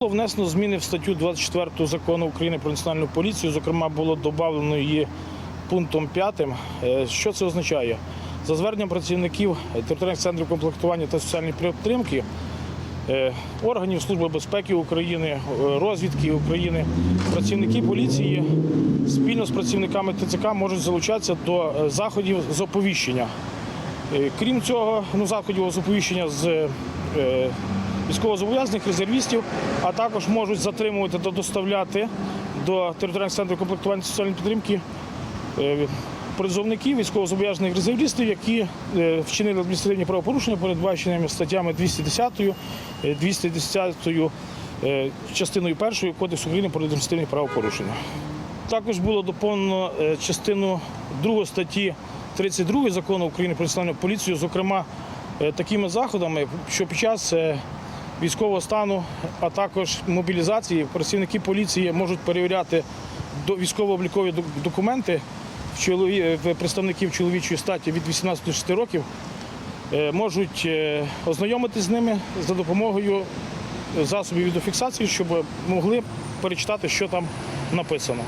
Було внесено зміни в статтю 24 закону України про національну поліцію. Зокрема, було додано її пунктом 5. Е, Що це означає? За зверненням працівників територіальних центрів комплектування та соціальної підтримки, е, органів Служби безпеки України, е, розвідки України, працівники поліції спільно з працівниками ТЦК можуть залучатися до заходів з оповіщення. Крім цього, ну, заходів з оповіщення з військовозобов'язаних резервістів, а також можуть затримувати та доставляти до територіальних центрів комплектування соціальної підтримки е, призовників військовозобов'язаних резервістів, які е, вчинили адміністративні правопорушення, передбаченими статтями 210, е, 210 е, частиною 1 Кодексу України про адміністративні правопорушення. Також було доповнено частину 2 статті 32 закону України про національну поліцію, зокрема такими заходами, що під час військового стану, а також мобілізації працівники поліції можуть перевіряти військово-облікові документи представників чоловічої статі від 18 до 6 років, е, можуть е, ознайомитись з ними за допомогою засобів відеофіксації, щоб могли перечитати, що там написано.